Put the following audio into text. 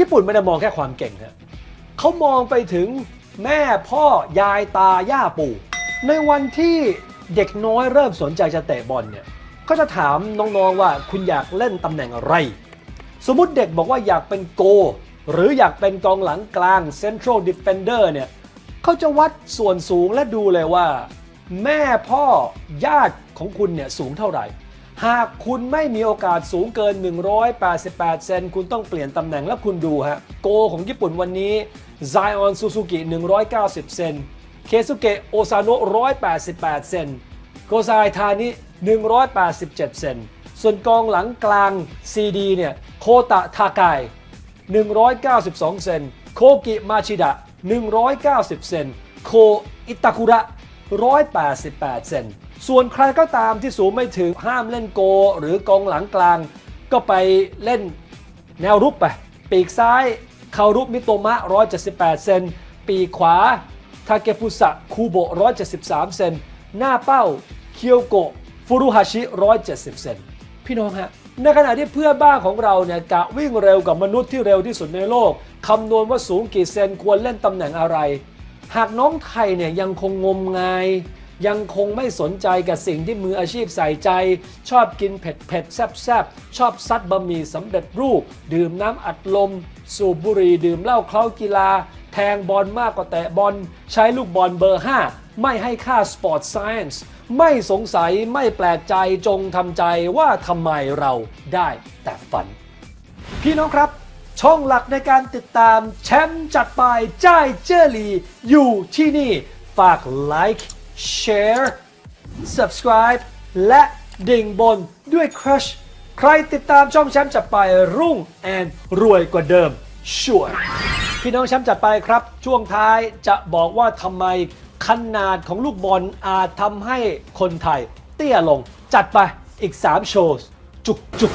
ญี่ปุ่นไม่ได้มองแค่ความเก่งฮะเขามองไปถึงแม่พ่อยายตาย่าปู่ ในวันที่เด็กน้อยเริ่มสนใจจะเตะบอลเนี่ย ก็จะถามน้องๆว่าคุณอยากเล่นตำแหน่งอะไร สมมุติเด็กบอกว่าอยากเป็นโก หรืออยากเป็นกองหลังกลางเซ Central Defender เนี่ยเขาจะวัดส่วนสูงและดูเลยว่า แม่พ่อญาติของคุณเนี่ยสูงเท่าไหร่ หากคุณไม่มีโอกาสสูงเกิน 188 เซน คุณต้องเปลี่ยนตำแหน่งแล้วคุณดูฮะ โกของญี่ปุ่นวันนี้ Zion Suzuki 190 เซน เคซุเกะโอซาโนะ188 เซน โกไซทานิ187 เซน ส่วนกองหลังกลาง CD เนี่ย โคตะทากาย 192 เซน โคกิมาชิดะ 190 เซน โคอิตาคุระ 188 เซน ส่วนใครก็ตามที่สูงไม่ถึงห้ามเล่นโก หรือกองหลังกลาง ก็ไปเล่นแนวรุกไป ปีกซ้ายคารุมิโตมะ 178 เซน ปีกขวา ทาเกฟุสะ คูโบะ173 เซน หน้าเป้า เคียวโกะ ฟูรุฮาชิ 170 เซน พี่น้องฮะ ในขณะที่เพื่อนบ้านของเราเนี่ยกะวิ่งเร็วกับมนุษย์ที่เร็วที่สุดในโลก คำนวณว่าสูงกี่เซนควรเล่นตำแหน่งอะไร หากน้องไทยเนี่ยยังคงงมงาย ยังคงไม่สนใจกับสิ่งที่มืออาชีพใส่ใจ ชอบกินเผ็ดเผ็ดแซบแซบชอบซัดบะหมี่สำเร็จรูป ดื่มน้ำอัดลม สูบบุหรี่ดื่มเหล้าเคล้ากีฬา แทงบอลมากกว่าแตะบอล ใช้ลูกบอลเบอร์ 5 ไม่ให้ค่าสปอร์ตไซเอนซ์ไม่สงสัยไม่แปลกใจจงทำใจว่าทำไมเราได้แต่ฝัน พี่น้องครับช่องหลักในการติดตามแชมป์จัดไปจ้ายเจอรีอยู่ที่นี่ ฝากไลค์ Share Subscribe และดิ่งบนด้วย Crush ใครติดตามช่องแชมป์จัดไปรุ่งแอนรวยกว่าเดิมชัวร์พี่น้องแชมป์จัดไปครับ ช่วงท้ายจะบอกว่าทำไมขนาดของลูกบอลอาจทำให้คนไทยเตี้ยลงจัดไปอีก 3 โชว์ จุกจุก